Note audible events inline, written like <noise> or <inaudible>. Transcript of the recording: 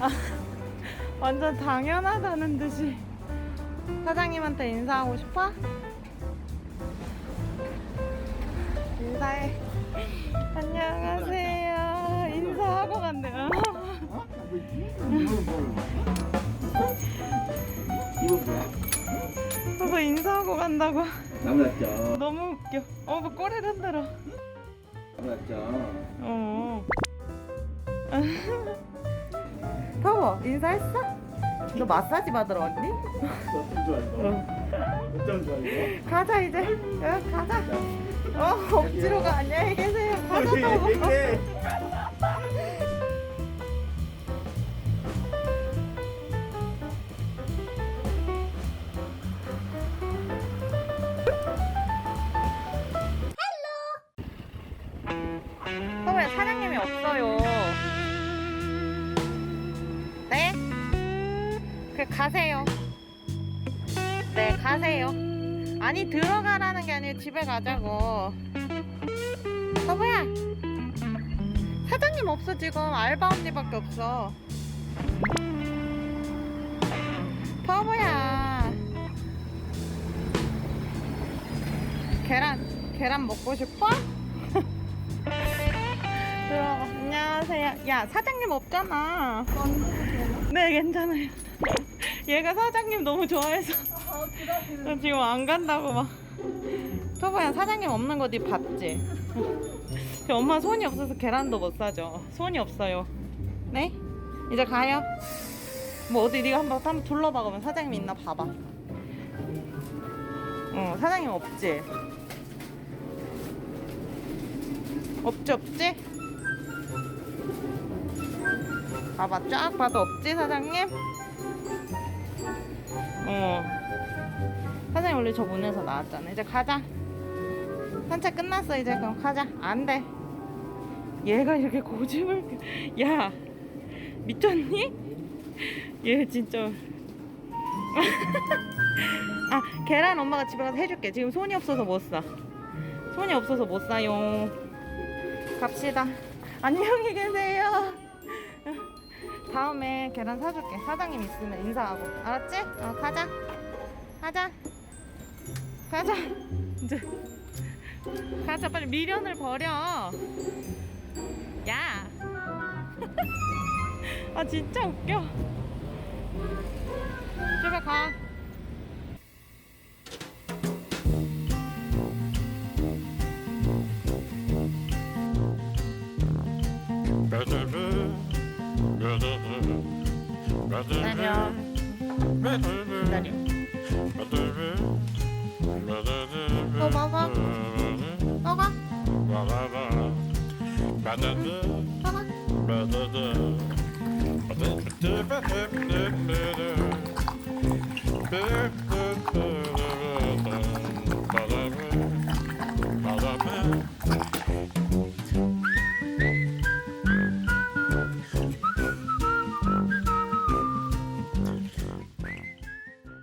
<laughs> 완전 당연하다는 듯이 사장님한테 인사하고 싶어? 인사해. 안녕하세요. 인사하고 간대요. 이건 뭐야? 그거 인사하고 간다고. 남았죠. 너무 웃겨. 어, 뭐 꼬리를 흔들어. 남았죠. 어. 인사했어? 너 마사지 받으러 왔니? 어떤 줄 알고? 어떤 줄 알고? 가자 이제. 야, 가자. 어, 억지로 가. 안녕히 계세요. 가자 또. 서울에 사장님이 없어요. 네? 그 가세요. 네, 가세요. 아니 들어가라는 게 아니고 집에 가자고. 서부야. 사장님 없어 지금 알바 언니밖에 없어. 바보야. 계란 계란 먹고 싶어? <laughs> 들어가. 안녕하세요. 야 사장님 없잖아. 네 괜찮아요. 얘가 사장님 너무 좋아해서 나 지금 안 간다고 막. 토보야 사장님 없는 거네 봤지? 그 엄마 손이 없어서 계란도 못 사죠. 손이 없어요. 네? 이제 가요. 뭐 어디 네가 한번 한번 둘러봐 그러면 사장님 있나 봐봐. 어 사장님 없지? 없지 없지? 봐봐 쫙 봐도 없지 사장님? 어. 사장님 원래 저 문에서 나왔잖아 이제 가자. 산책 끝났어 이제. 그럼 가자. 안돼. 얘가 이렇게 고집을 펴- 야 미쳤니? 얘 진짜. <laughs> 아 계란 엄마가 집에 가서 해줄게. 지금 손이 없어서 못사. 손이 없어서 못 사요. 갑시다. 안녕히 계세요 다음에 계란 사줄게. 사장님 있으면 인사하고. 알았지? 어 가자. 가자. 가자. 이제 가자. 빨리 미련을 버려. 야. <laughs> 아 진짜 웃겨. 집에 가 다려 기다려 또 먹어? 먹어? 먹어